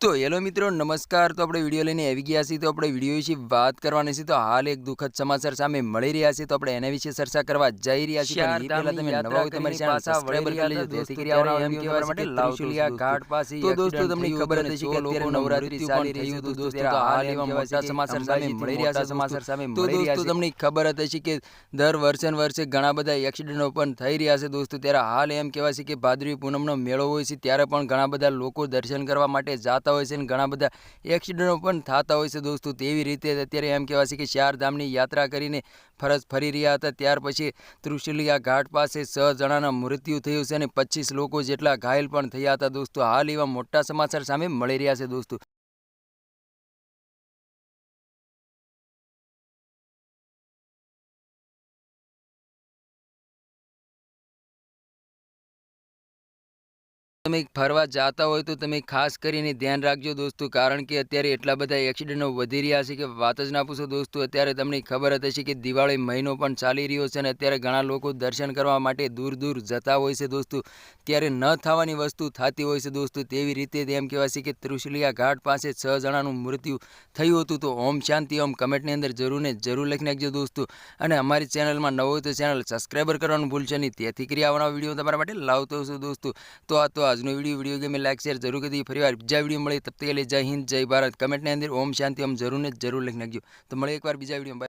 તો હેલો મિત્રો નમસ્કાર. તો આપણે વીડિયો લઈને આવી ગયા છીએ. તો આપણે વીડિયો વિશે વાત કરવાની છે. તો હાલ એક દુઃખદ સમાચાર સામે મળી રહ્યા છે. તો આપણે એના વિશે ચર્ચા કરવા જઈ રહ્યા છીએ. પહેલા તમે નવા હોય તમારી ચેનલ સબસ્ક્રાઇબર કરી લેજો. જેથી કરી આવનારા એમ કહેવા માટે ત્રિશુલિયા ઘાટ પાસે તો દોસ્તો તમને ખબર હતી કે અત્યારે નવરાત્રી ચાલી રહી છે તો દોસ્તો. હાલ એવા મોટા સમાચાર સામે મળી રહ્યા છે. સમાચાર સામે તો દોસ્તો તમને ખબર હતી હશે કે દર વર્ષે વર્ષે ઘણા બધા એક્સિડન્ટો પણ થઈ રહ્યા છે દોસ્તો. ત્યારે હાલ એમ કહેવાય છે કે ભાદરવી પૂનમનો મેળો હોય છે. ત્યારે પણ ઘણા બધા લોકો દર્શન કરવા માટે જાતા હોય છે અને ઘણા બધા એક્સિડન્ટો પણ થતા હોય છે દોસ્તો. તેવી રીતે અત્યારે એમ કહેવાય છે કે ચારધામની યાત્રા કરીને ફરજ ફરી રહ્યા હતા. ત્યાર પછી ત્રુશુલિયા ઘાટ પાસે છ જણાના મૃત્યુ થયું છે અને પચીસ લોકો જેટલા ઘાયલ પણ થયા હતા દોસ્તો. હાલ એવા મોટા સમાચાર સામે મળી રહ્યા છે દોસ્તો. તમે ફરવા જાતા હોય તો તમે ખાસ કરીને ધ્યાન રાખજો દોસ્તો, કારણ કે અત્યારે એટલા બધા એક્સિડન્ટો વધી રહ્યા છે કે વાત જ ના પૂછો દોસ્તો. અત્યારે તમને ખબર જ હશે કે દિવાળી મહિનો પણ ચાલી રહ્યો છે અને અત્યારે ઘણા લોકો દર્શન કરવા માટે દૂર દૂર જતા હોય છે દોસ્તો. ત્યારે ન થવાની વસ્તુ થતી હોય છે દોસ્તો. તેવી રીતે એમ કહેવાય છે કે ત્રુશલિયા ઘાટ પાસે છ જણાનું મૃત્યુ થયું હતું. તો ઓમ શાંતિ, ઓમ કમેન્ટની અંદર જરૂર ને જરૂર લખી નાખજો દોસ્તો. અને અમારી ચેનલમાં નવો તો ચેનલ સબસ્ક્રાઈબર કરવાનું ભૂલશે નહીં. તેથી કરી વીડિયો તમારા માટે લાવતો છું દોસ્તો. તો આ તો આજનો વીડિયો વીડિયો ગમે લાઈક શેર જરૂર કરી ફરીવાર બીજા વીડિયો મળે, તબ તક જય હિન્દ, જય ભારત. કમેન્ટની અંદર ઓમ શાંતિ, ઓમ જરૂર ને જરૂર લખી નાખજો. તો મળે એકવાર બીજા વીડિયો